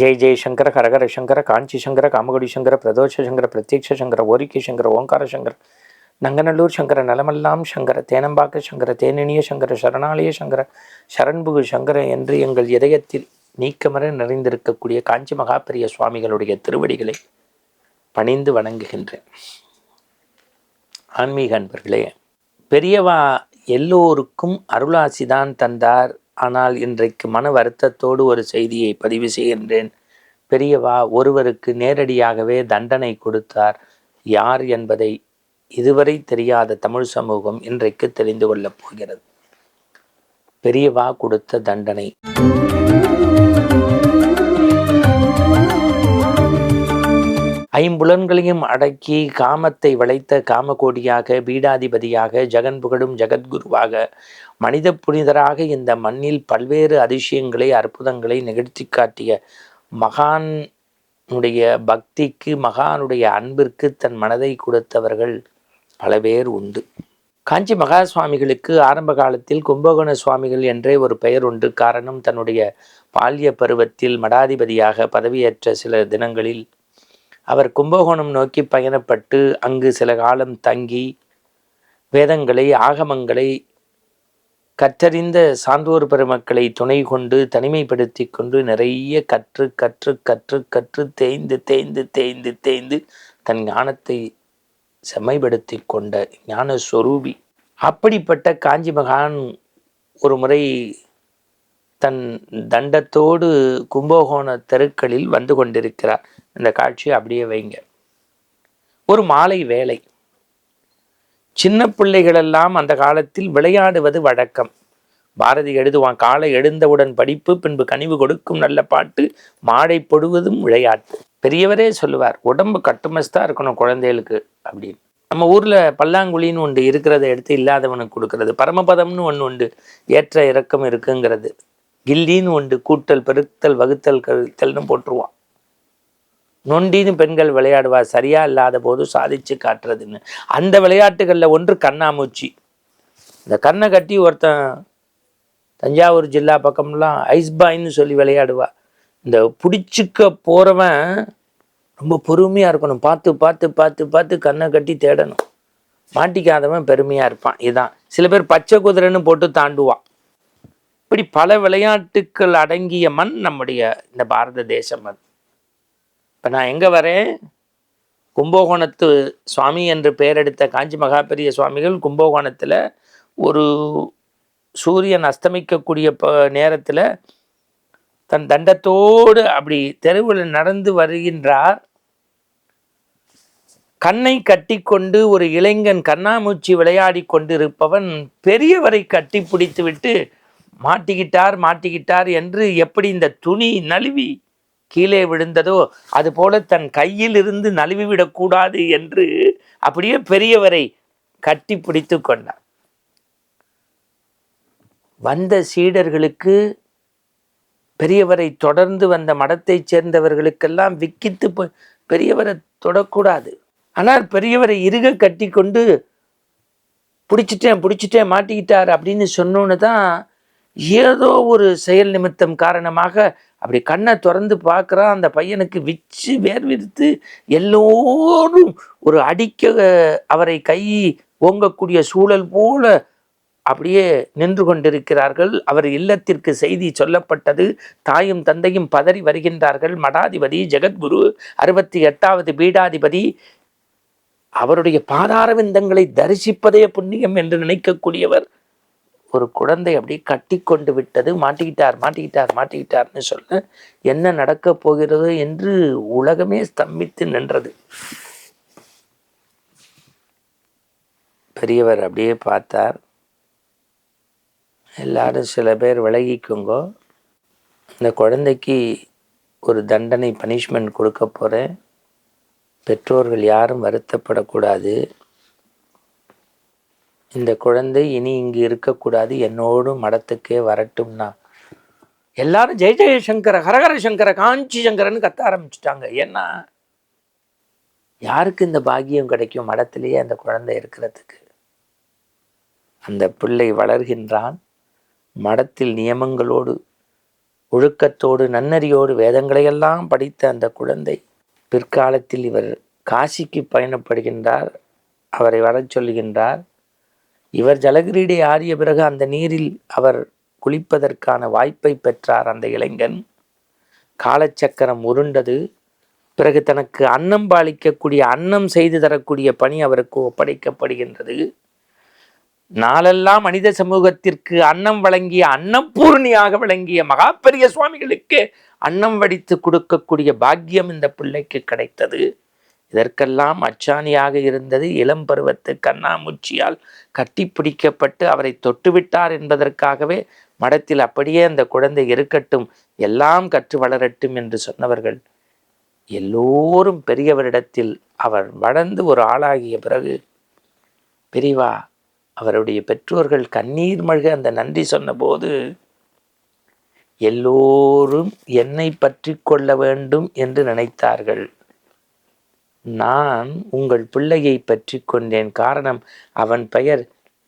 ஜெய் ஜெய்சங்கர ஹரஹர சங்கர காஞ்சி சங்கர காமகுடி சங்கர பிரதோஷ சங்கர பிரத்யக்ஷ சங்கர ஓரிக்கை சங்கர ஓங்கார சங்கர நங்கநல்லூர் சங்கர நலமெல்லாம் சங்கர தேனம்பாக்க சங்கர தேனினிய சங்கர சரணாலய சங்கர சரண்புகு சங்கர என்று எங்கள் இதயத்தில் நீக்கமர நிறைந்திருக்கக்கூடிய காஞ்சி மகாபெரிய சுவாமிகளுடைய திருவடிகளை பணிந்து வணங்குகின்றேன். ஆன்மீக அன்பர்களே பெரியவா எல்லோருக்கும் அருளாசிதான் தந்தார் ஆனால் இன்றைக்கு மன வருத்தத்தோடு ஒரு செய்தியை பதிவு செய்கின்றேன். பெரியவா ஒருவருக்கு நேரடியாகவே தண்டனை கொடுத்தார். யார் என்பதை இதுவரை தெரியாத தமிழ் சமூகம் இன்றைக்கு தெரிந்து கொள்ளப் போகிறது. பெரியவா கொடுத்த தண்டனை. ஐம்புலன்களையும் அடக்கி காமத்தை வளைத்த காமகோடியாக பீடாதிபதியாக ஜெகன் புகழும் ஜெகத்குருவாக மனித புனிதராக இந்த மண்ணில் பல்வேறு அதிசயங்களை அற்புதங்களை நிகழ்த்தி காட்டிய மகானுடைய பக்திக்கு மகானுடைய அன்பிற்கு தன் மனதை கொடுத்தவர்கள் பல பேர் உண்டு. காஞ்சி மகா சுவாமிகளுக்கு ஆரம்ப காலத்தில் கும்பகோண சுவாமிகள் என்றே ஒரு பெயர் உண்டு. காரணம் தன்னுடைய பால்ய பருவத்தில் மடாதிபதியாக பதவியேற்ற சில தினங்களில் அவர் கும்பகோணம் நோக்கி பயணப்பட்டு அங்கு சில காலம் தங்கி வேதங்களை ஆகமங்களை கற்றறிந்த சான்றோர் பெருமக்களை துணை கொண்டு தனிமைப்படுத்தி கொண்டு நிறைய கற்று கற்று கற்று கற்று தேய்ந்து தேய்ந்து தேய்ந்து தேய்ந்து தன் ஞானத்தை செம்மைப்படுத்தி கொண்ட ஞான சொரூபி. அப்படிப்பட்ட காஞ்சி மகான் ஒரு முறை தன் தண்டத்தோடு கும்பகோண தெருக்களில் வந்து கொண்டிருக்கிறார். இந்த காட்சியை அப்படியே வைங்க. ஒரு மாலை வேலை சின்ன பிள்ளைகளெல்லாம் அந்த காலத்தில் விளையாடுவது வழக்கம். பாரதி எழுதுவான் காலை எழுந்தவுடன் படிப்பு பின்பு கனிவு கொடுக்கும் நல்ல பாட்டு மாடை பொடுவதும் விளையாட்டு. பெரியவரே சொல்லுவார் உடம்பு கட்டுமஸ்தா இருக்கணும் குழந்தைகளுக்கு அப்படின்னு. நம்ம ஊர்ல பல்லாங்குழின்னு ஒன்று இருக்கிறத எடுத்து இல்லாதவனுக்கு கொடுக்கறது பரமபதம்னு ஒன்று உண்டு ஏற்ற இறக்கம் இருக்குங்கிறது. கில்லின்னு ஒன்று கூட்டல் பெருத்தல் வகுத்தல் கழுத்தல்னு போட்டுருவான். நொண்டின்னு பெண்கள் விளையாடுவா சரியா இல்லாத போது சாதிச்சு காட்டுறதுன்னு. அந்த விளையாட்டுகளில் ஒன்று கண்ணாமூச்சி. இந்த கண்ணை கட்டி ஒருத்தன் தஞ்சாவூர் ஜில்லா பக்கம்லாம் ஐஸ் பாய்ன்னு சொல்லி விளையாடுவா. இந்த பிடிச்சிக்க போறவன் ரொம்ப பொறுமையாக இருக்கணும். பார்த்து பார்த்து பார்த்து பார்த்து கண்ணை கட்டி தேடணும். மாட்டிக்காதவன் பெருமையாக இருப்பான். இதுதான் சில பேர் பச்சை குதிரைன்னு போட்டு தாண்டுவான். இப்படி பல விளையாட்டுக்கள் அடங்கிய மண் நம்முடைய இந்த பாரத தேசம் அது. இப்போ நான் எங்கே வரேன்? கும்பகோணத்து சுவாமி என்று பெயரெடுத்த காஞ்சி மகாபெரிய சுவாமிகள் கும்பகோணத்தில் ஒரு சூரியன் அஸ்தமிக்கக்கூடிய ப நேரத்தில் தன் தண்டத்தோடு அப்படி தெருவில் நடந்து வருகின்றார். கண்ணை கட்டிக்கொண்டு ஒரு இளைஞன் கண்ணாமூச்சி விளையாடி கொண்டிருப்பவன் பெரியவரை கட்டி பிடித்து விட்டு மாட்டிக்கிட்டார் மாட்டிக்கிட்டார் என்று எப்படி இந்த துணி நழுவி கீழே விழுந்ததோ அதுபோல தன் கையில் இருந்து நழுவி விடக்கூடாது என்று அப்படியே பெரியவரை கட்டி பிடித்து கொண்டார் வந்த சீடர்களுக்கு பெரியவரை தொடர்ந்து வந்த மடத்தைச் சேர்ந்தவர்களுக்கெல்லாம் விக்கித்து போய் பெரியவரை தொடக்கூடாது. ஆனால் பெரியவரை இருக கட்டி கொண்டு பிடிச்சிட்டேன் பிடிச்சிட்டேன் மாட்டிக்கிட்டார் அப்படின்னு சொன்னோன்னு தான் ஏதோ ஒரு செயல் நிமித்தம் காரணமாக அப்படி கண்ணை திறந்து பார்க்குறான் அந்த பையனுக்கு விச்சு வேர்விருத்து எல்லோரும் ஒரு அடிக்க அவரை கை ஓங்கக்கூடிய சூழல் போல அப்படியே நின்று கொண்டிருக்கிறார்கள். அவர் இல்லத்திற்கு செய்தி சொல்லப்பட்டது. தாயும் தந்தையும் பதறி வருகின்றார்கள். மடாதிபதி ஜெகத்குரு அறுபத்தி எட்டாவது பீடாதிபதி. அவருடைய பாதாரவிந்தங்களை தரிசிப்பதே புண்ணியம் என்று நினைக்கக்கூடியவர். ஒரு குழந்தை அப்படியே கட்டி கொண்டு விட்டது மாட்டிக்கிட்டார் மாட்டிக்கிட்டார் மாட்டிக்கிட்டார்னு சொல்ல என்ன நடக்கப் போகிறது என்று உலகமே ஸ்தம்பித்து நின்றது. பெரியவர் அப்படியே பார்த்தார். எல்லாரும் சில பேர் விலகிக்குங்கோ. இந்த குழந்தைக்கு ஒரு தண்டனை பனிஷ்மெண்ட் கொடுக்க போகிறேன் பெற்றோர்கள் யாரும் வருத்தப்படக்கூடாது. இந்த குழந்தை இனி இங்கு இருக்கக்கூடாது என்னோடு மடத்துக்கே வரட்டும்னா எல்லாரும் ஜெய ஜெயசங்கர ஹரஹர சங்கர காஞ்சி சங்கரன்னு கத்த ஆரம்பிச்சிட்டாங்க. ஏன்னா யாருக்கு இந்த பாக்கியம் கிடைக்கும் மடத்திலேயே அந்த குழந்தை இருக்கிறதுக்கு? அந்த பிள்ளை வளர்கின்றான். மடத்தில் நியமங்களோடு ஒழுக்கத்தோடு நன்னறியோடு வேதங்களையெல்லாம் படித்த அந்த குழந்தை பிற்காலத்தில் இவர் காசிக்கு பயணப்படுகின்றார். அவரை வரச் சொல்கின்றார். இவர் ஜலகிரீடை ஆறிய பிறகு அந்த நீரில் அவர் குளிப்பதற்கான வாய்ப்பை பெற்றார் அந்த இளைஞன். காலச்சக்கரம் உருண்டது. பிறகு தனக்கு அன்னம் பாலிக்கக்கூடிய அன்னம் செய்து தரக்கூடிய பணி அவருக்கு ஒப்படைக்கப்படுகின்றது. நாளெல்லாம் மனித சமூகத்திற்கு அன்னம் வழங்கிய அன்னப்பூர்ணியாக விளங்கிய மகா பெரிய சுவாமிகளுக்கு அன்னம் வடித்து கொடுக்கக்கூடிய பாக்கியம் இந்த பிள்ளைக்கு கிடைத்தது. இதற்கெல்லாம் அச்சாணியாக இருந்தது இளம் பருவத்து கண்ணாமூச்சியால் கட்டி பிடிக்கப்பட்டு அவரை தொட்டுவிட்டார் என்பதற்காகவே மடத்தில் அப்படியே அந்த குழந்தை இருக்கட்டும் எல்லாம் கற்று வளரட்டும் என்று சொன்னவர்கள். எல்லோரும் பெரியவரிடத்தில் அவர் வளர்ந்து ஒரு ஆளாகிய பிறகு பிரிவா அவருடைய பெற்றோர்கள் கண்ணீர் மழ்க அந்த நன்றி சொன்னபோது எல்லோரும் என்னை பற்றி கொள்ள வேண்டும் என்று நினைத்தார்கள். நான் உங்கள் பிள்ளையை பற்றி கொண்டேன். காரணம் அவன் பெயர்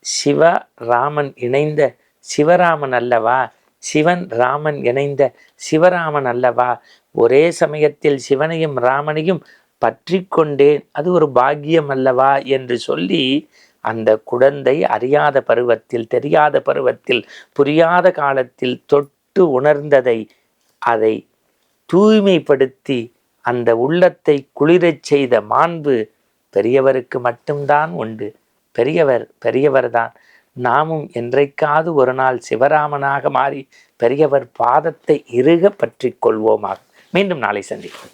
சிவராமன். இணைந்த சிவராமன் அல்லவா? சிவன் ராமன் இணைந்த சிவராமன் அல்லவா? ஒரே சமயத்தில் சிவனையும் ராமனையும் பற்றி கொண்டேன். அது ஒரு பாக்கியம் அல்லவா? என்று சொல்லி அந்த குழந்தை அறியாத பருவத்தில் தெரியாத பருவத்தில் புரியாத காலத்தில் தொட்டு உணர்ந்ததை அதை தூய்மைப்படுத்தி அந்த உள்ளத்தை குளிரச் செய்த மாண்பு பெரியவருக்கு மட்டும்தான் உண்டு. பெரியவர் பெரியவர்தான். நாமும் என்றைக்காவது ஒரு நாள் சிவராமனாக மாறி பெரியவர் பாதத்தை இறுக பற்றி கொள்வோமாக. மீண்டும் நாளை சந்திப்போம்.